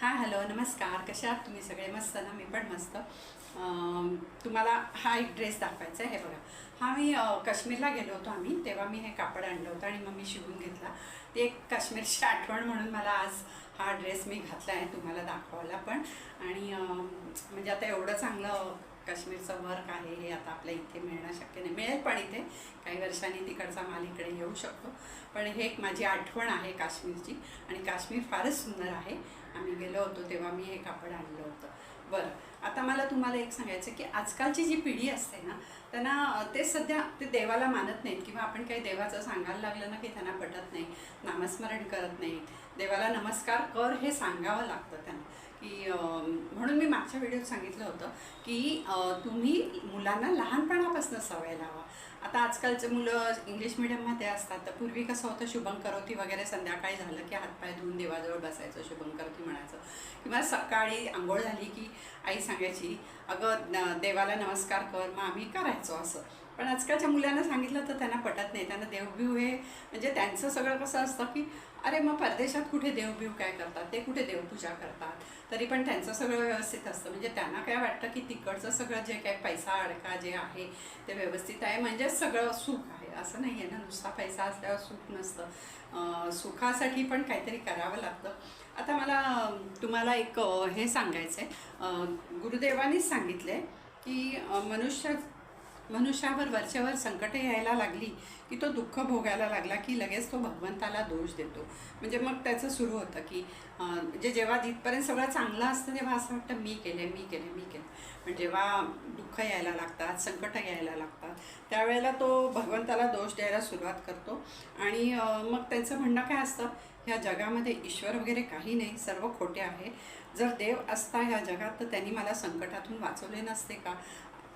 हां हॅलो नमस्कार. कशा आहात तुम्ही सगळे? मस्त ना? मी पण मस्त. तुम्हाला हा एक ड्रेस दाखवायचा आहे हे बघा. हा मी काश्मीरला गेलो होतो आम्ही तेव्हा मी हे कापड आणलं होतं आणि मग मी शिवून घेतला. ते एक काश्मीरची आठवण म्हणून मला आज हा ड्रेस मी घातला आहे तुम्हाला दाखवायला पण. आणि म्हणजे आता एवढं चांगलं काश्मीरचं वर्क आहे हे आता आपल्या इथे मिळणं शक्य नाही. मिळेल पण इथे. काही वर्षांनी तिकडचा माल इकडे येऊ शकतो. पण हे एक माझी आठवण आहे काश्मीरची आणि काश्मीर फारच सुंदर आहे. आम्ही गेलो होतो तेव्हा मी हे कापड आणलं होतं. बरं आता मला तुम्हाला एक सांगायचं की आजकालची जी पिढी असते ना त्यांना ते सध्या ते देवाला मानत नाहीत किंवा आपण काही देवाचं सांगायला लागलं ना की त्यांना पटत नाही नामस्मरण करत नाहीत. देवाला नमस्कार कर हे सांगावं लागतं त्यांना. की म्हणून मी मागच्या व्हिडिओत सांगितलं होतं की तुम्ही मुलांना लहानपणापासून सवय लावा. आता आजकालचे मुलं इंग्लिश मिडियममध्ये असतात तर पूर्वी कसं होतं शुभंकरोती वगैरे संध्याकाळी झालं की हातपाय धुवून देवाजवळ बसायचं शुभंकरोती म्हणायचं. किंवा सकाळी आंघोळ झाली की आई सांगायची अगं देवाला नमस्कार कर मग आम्ही करायचो असं. पण आजकालच्या मुलांना सांगितलं तर त्यांना पटत नाही. त्यांना देवभिव हे म्हणजे त्यांचं सगळं कसं असतं की अरे मग परदेशात कुठे देवबिव काय करतात? ते कुठे देवपूजा करतात? तरी पण त्यांचं सगळं व्यवस्थित असतं. म्हणजे त्यांना काय वाटतं की तिकडचं सगळं जे काही पैसा अडका जे आहे ते व्यवस्थित आहे. म्हणजे सगळं सुख आहे. असं नाही आहे ना. नुसता पैसा असल्यावर सुख नसतं. सुखासाठी पण काहीतरी करावं लागतं. आता मला तुम्हाला एक हे सांगायचं आहे गुरुदेवानीच सांगितलं आहे की मनुष्य मनुष्यावर वरच्यावर संकटे यायला लागली की तो दुःख भोगायला लागला की लगेच तो भगवंताला दोष देतो. म्हणजे मग त्याचं सुरू होतं की म्हणजे जेव्हा जिथपर्यंत सगळं चांगलं असतं तेव्हा असं वाटतं मी केले मी केले मी केले. पण जेव्हा दुःख यायला लागतात संकट यायला लागतात त्यावेळेला तो भगवंताला दोष द्यायला सुरुवात करतो. आणि मग त्यांचं म्हणणं काय असतं ह्या जगामध्ये ईश्वर वगैरे काही नाही सर्व खोटे आहे. जर देव असता ह्या जगात तर त्यांनी मला संकटातून वाचवले नसते का?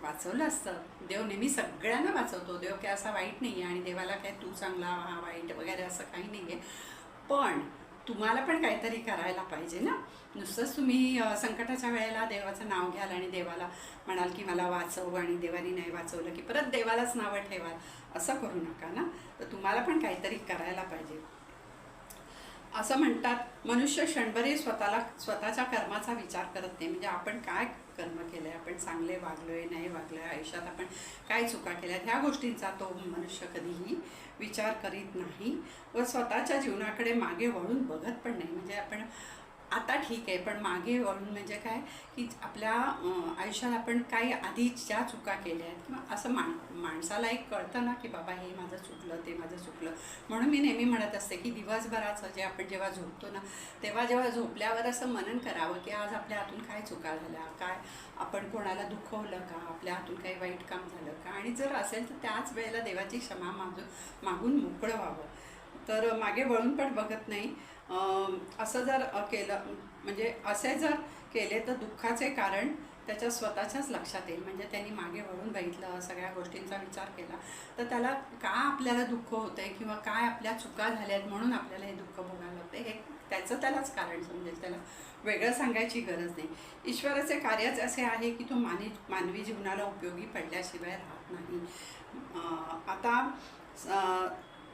वाचवलं असतं. देव नेहमी सगळ्यांना वाचवतो. देव काय असा वाईट नाही आहे आणि देवाला काय तू चांगला हा वाईट वगैरे असं काही नाही आहे पण तुम्हाला पण काहीतरी करायला पाहिजे ना? नुसतंच तुम्ही संकटाच्या वेळेला देवाचं नाव घ्याल आणि देवाला म्हणाल की मला वाचव आणि देवानी नाही वाचवलं की परत देवालाच नावं ठेवाल असं करू नका ना? तर तुम्हाला पण काहीतरी करायला पाहिजे. असं म्हणतात मनुष्य क्षणभरी स्वतःला स्वतःच्या कर्माचा विचार करत नाही. म्हणजे आपण काय कर्म केलं आहे आपण चांगले वागलो आहे नाही वागलो आहे आयुष्यात आपण काय चुका केल्या ह्या गोष्टींचा तो मनुष्य कधीही विचार करीत नाही व स्वतःच्या जीवनाकडे मागे वळून बघत पण नाही. म्हणजे आपण आता ठीक आहे पण मागे वळून म्हणजे काय की आपल्या आयुष्यात आपण काही आधी ज्या चुका केल्या आहेत किंवा असं मान माणसाला एक कळतं ना की बाबा हे माझं चुकलं ते माझं चुकलं. म्हणून मी नेहमी म्हणत असते की दिवसभराचं जे आपण जेव्हा झोपतो ना तेव्हा जेव्हा झोपल्यावर असं मनन करावं की आज आपल्या हातून काय चुका झाल्या काय आपण कोणाला दुखवलं का आपल्या हातून काही वाईट काम झालं का? आणि जर असेल तर त्याच वेळेला देवाची क्षमा मागून मागून मोकळं व्हावं. तर मागे वळून पण बघत नाही. असं जर केलं म्हणजे असे जर केले तर दुःखाचे कारण त्याच्या स्वतःच्याच लक्षात येईल. म्हणजे त्यांनी मागे वळून बघितलं सगळ्या गोष्टींचा विचार केला. तर त्याला का आपल्याला दुःख होतं आहे किंवा काय आपल्या चुका झाल्या आहेत म्हणून आपल्याला हे दुःख भोगायला लागतं हे त्याचं त्यालाच कारण समजेल. त्याला वेगळं सांगायची गरज नाही. ईश्वराचे कार्यच असे आहे की तो मानवी मानवी जीवनाला उपयोगी पडल्याशिवाय राहत नाही. आता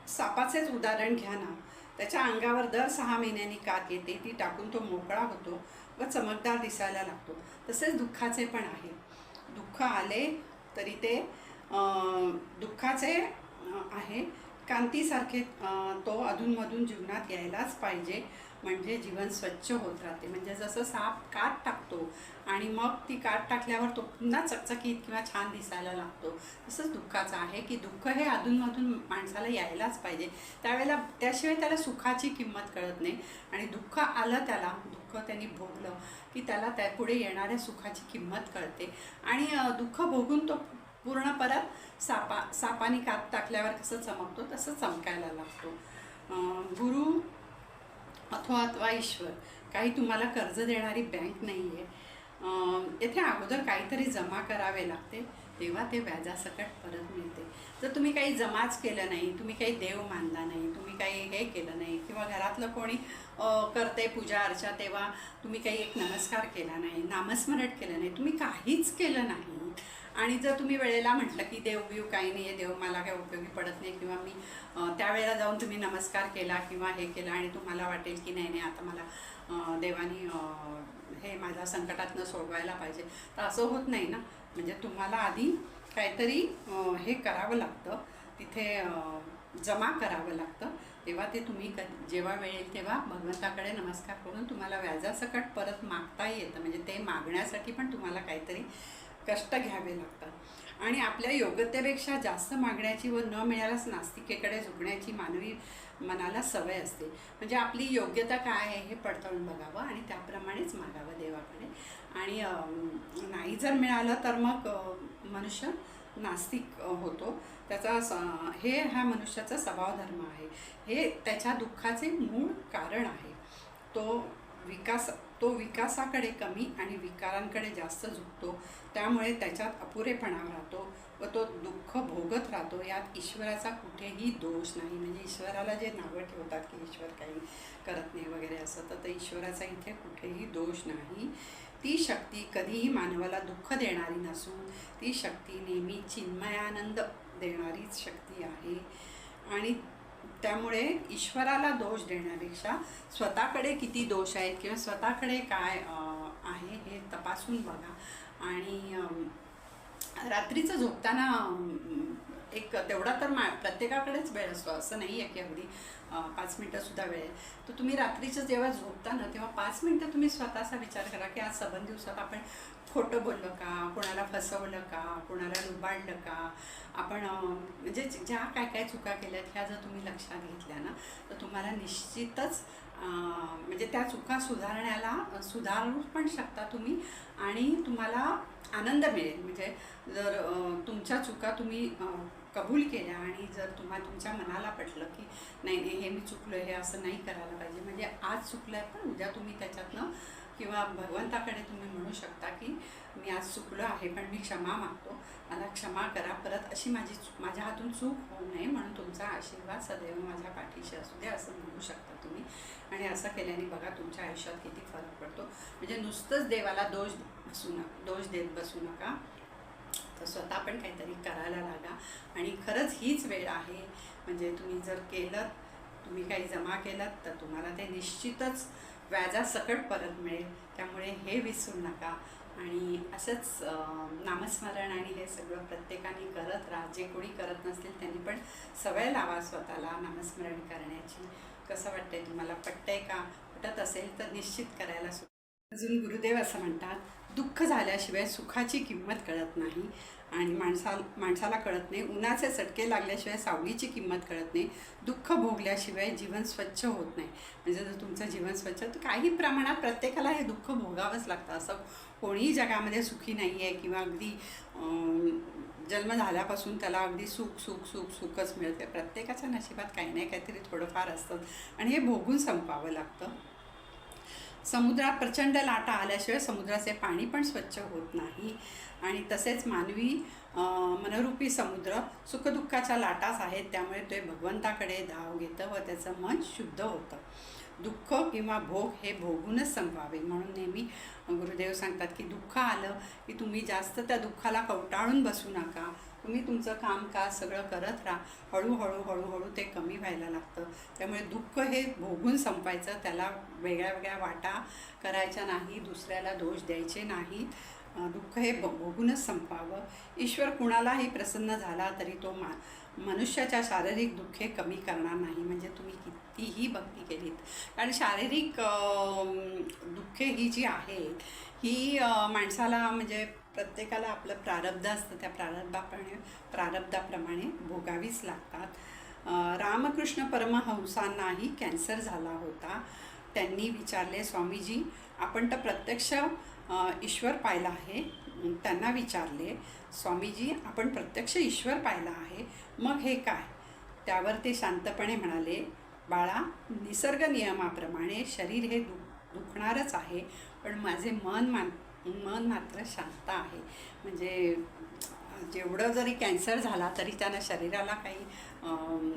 सापाचेच उदाहरण घ्या ना. त्याच्या अंगावर दर सहा महिन्यांनी कात येते ती टाकून तो मोकळा होतो व चमकदार दिसायला लागतो. तसेच दुःखाचे पण आहे. दुःख आले तरी ते दुःखाचे आहे. कांतीसारखे तो अधूनमधून जीवनात यायलाच पाहिजे. म्हणजे जीवन स्वच्छ होत राहते. म्हणजे जसं साप काट टाकतो आणि मग ती काट टाकल्यावर तो पुन्हा चकचकीत किंवा छान दिसायला लागतो. तसंच दुःखाचं आहे की दुःख हे अधूनमधून माणसाला यायलाच पाहिजे. त्यावेळेला त्याशिवाय त्याला सुखाची किंमत कळत नाही. आणि दुःख आलं त्याला दुःख त्यांनी भोगलं की त्याला त्या पुढे येणाऱ्या सुखाची किंमत कळते. आणि दुःख भोगून तो पूर्ण परत सापा सापाने कात टाकल्यावर कसं चमकतो? तसं चमकायला लागतो. गुरु अथवा अथवा ईश्वर. काही तुम्हाला कर्ज देणारी बँक नाही आहे येथे अगोदर काहीतरी जमा करावे लागते तेव्हा ते व्याजासकट परत मिळते. जर तुम्ही काही जमाच केलं नाही तुम्ही काही देव मानला नाही तुम्ही काही हे केलं नाही किंवा घरातलं कोणी करते पूजा अर्चा तेव्हा तुम्ही काही एक नमस्कार केला नाही नामस्मरण केलं नाही तुम्ही काहीच केलं नाही आणि जर तुम्ही वेळेला म्हटलं की देव बिव काही नाही आहे देव मला काही उपयोगी पडत नाही किंवा मी त्यावेळेला जाऊन तुम्ही नमस्कार केला किंवा हे केलं आणि तुम्हाला वाटेल की नाही नाही आता मला देवानी हे माझ्या संकटातनं सोडवायला पाहिजे. तर असं होत नाही ना. म्हणजे तुम्हाला आधी काहीतरी हे करावं लागतं. तिथे जमा करावं लागतं. तेव्हा ते तुम्ही क जेव्हा वेळेल तेव्हा भगवंताकडे नमस्कार करून तुम्हाला व्याजासकट परत मागता येतं. म्हणजे ते मागण्यासाठी पण तुम्हाला काहीतरी कष्ट घ्यावे लागतात. आणि आपल्या योग्यतेपेक्षा जास्त मागण्याची व न मिळाल्यास नास्तिकेकडे झुकण्याची मानवी मनाला सवय असते. म्हणजे आपली योग्यता काय आहे हे पडताळून बघावं आणि त्याप्रमाणेच मागावं देवाकडे. आणि नाही जर मिळालं तर मग मनुष्य नास्तिक होतो. त्याचा स हे हा मनुष्याचा स्वभावधर्म आहे. हे त्याच्या दुःखाचे मूळ कारण आहे. तो विकास तो विकासाकडे कमी आणि विकारांकडे जास्त झुकतो. त्यामुळे त्याच्यात अपुरेपणा राहतो व तो दुःख भोगत राहतो. यात ईश्वराचा कुठेही दोष नाही. म्हणजे ईश्वराला जे नावं ठेवतात की ईश्वर काही करत नाही वगैरे असं तर ते ईश्वराचा इथे कुठेही दोष नाही. ती शक्ती कधीही मानवाला दुःख देणारी नसून ती शक्ती नेहमी चिन्मयानंद देणारीच शक्ती आहे. आणि त्यामुळे ईश्वराला दोष देण्यापेक्षा स्वतःकडे किती दोष आहेत किंवा स्वतःकडे काय आहे हे तपासून बघा. आणि रात्रीचं झोपताना एक तेवढा तर मा प्रत्येकाकडेच वेळ असतो. असं नाही आहे की अगदी पाच मिनटंसुद्धा वेळ आहे. तर तुम्ही रात्रीचं जेव्हा झोपता ना तेव्हा पाच मिनटं तुम्ही स्वतःचा विचार करा की आज सबंध दिवसात आपण खोटं बोललं का? कोणाला फसवलं का? कोणाला लुबाडलं का? आपण म्हणजे ज्या काय काय चुका केल्यात ह्या जर तुम्ही लक्षात घेतल्या ना तर तुम्हाला निश्चितच म्हणजे त्या चुका सुधारण्याला सुधारू पण शकता तुम्ही आणि तुम्हाला आनंद मिळेल. म्हणजे जर तुमच्या चुका तुम्ही कबूल केल्या आणि जर तुम्हा तुमच्या मनाला पटलं की नाही नाही हे मी चुकलं हे असं नाही करायला पाहिजे. म्हणजे आज चुकलं आहे पण उद्या तुम्ही त्याच्यातनं किंवा भगवंताकडे तुम्ही म्हणू शकता की मी आज चुकलो आहे पण मी क्षमा मागतो. मला क्षमा करा. परत अशी माझी चूक माझ्या हातून चूक होऊ नये म्हणून तुमचा आशीर्वाद सदैव माझ्या पाठीशी असू दे असं म्हणू शकता तुम्ही. आणि असं केल्याने बघा तुमच्या आयुष्यात किती फरक पडतो. म्हणजे नुसतंच देवाला दोष बसू नका दोष देत बसू नका. तर स्वतः पण काहीतरी करायला लागा. आणि खरंच हीच वेळ आहे. म्हणजे तुम्ही जर केलं तुम्ही काही जमा केलं तर तुम्हाला ते निश्चितच व्याजासकट परत मिळेल. त्यामुळे हे विसरू नका. आणि असंच नामस्मरण आणि हे सगळं प्रत्येकाने करत राहा. जे कोणी करत नसतील त्यांनी पण सवय लावा स्वतःला नामस्मरण करण्याची. कसं वाटतंय तुम्हाला? पटतंय का? पटत असेल तर निश्चित करायला सुरू अजून गुरुदेव असं म्हणतात दुःख झाल्याशिवाय सुखाची किंमत कळत नाही आणि माणसा माणसाला कळत नाही. उन्हाचे चटके लागल्याशिवाय सावलीची किंमत कळत नाही. दुःख भोगल्याशिवाय जीवन स्वच्छ होत नाही. म्हणजे जर तुमचं जीवन स्वच्छ तर काही प्रमाणात प्रत्येकाला हे दुःख भोगावंच लागतं. असं कोणीही जगामध्ये सुखी नाही आहे किंवा अगदी जन्म झाल्यापासून त्याला अगदी सुख सुख सुख सुखच मिळते प्रत्येकाच्या नशिबात काही नाही काहीतरी थोडंफार असतं. आणि हे भोगून संपावं लागतं. समुद्रात प्रचंड लाटा आल्याशिवाय समुद्राचे पाणी पण स्वच्छ होत नाही. आणि तसेच मानवी मनरूपी समुद्र सुखदुःखाच्या लाटाच आहेत त्यामुळे ते भगवंताकडे धाव घेतं व त्याचं मन शुद्ध होतं. दुःख किंवा भोग हे भोगूनच संपवावे. म्हणून नेहमी गुरुदेव सांगतात की दुःख आलं की तुम्ही जास्त त्या दुःखाला कवटाळून बसू नका. तुम्ही तुमचं कामकाज सगळं करत राहा? हळूहळू हळूहळू ते कमी व्हायला लागतं. त्यामुळे दुःख हे भोगून संपायचं. त्याला वेगळ्या वेगळ्या वाटा करायच्या नाही दुसऱ्याला दोष द्यायचे नाहीत दुःख हे भोगूनच संपावं. ईश्वर कुणालाही प्रसन्न झाला तरी तो मा मनुष्याच्या शारीरिक दुःखे कमी करणार नाही. म्हणजे तुम्ही कितीही भक्ती केलीत. कारण शारीरिक दुःखे ही जी आहेत ही माणसाला म्हणजे प्रत्येकाला आपलं प्रारब्ध असतं त्या प्रारब्धाप्रमाणे प्रारब्धाप्रमाणे भोगावीच लागतात. रामकृष्ण परमहंसांनाही कॅन्सर झाला होता. त्यांनी विचारले स्वामीजी आपण तर प्रत्यक्ष ईश्वर पाहिला आहे. त्यांना विचारले स्वामीजी आपण प्रत्यक्ष ईश्वर पाहिला आहे. मग हे काय? त्यावर ते शांतपणे म्हणाले बाळा निसर्ग नियमाप्रमाणे शरीर हे दु दुखणारच आहे. पण माझे मन मान मन मात्र शांत आहे. म्हणजे जेवढं जरी कॅन्सर झाला तरी त्यांना शरीराला काही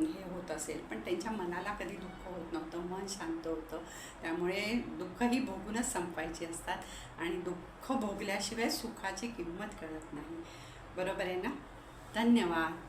हे होत असेल. पण त्यांच्या मनाला कधी दुःख होत नव्हतं मन शांत होतं. त्यामुळे दुःख ही भोगूनच संपायची असतात आणि दुःख भोगल्याशिवाय सुखाची किंमत कळत नाही. बरोबर आहे ना? धन्यवाद.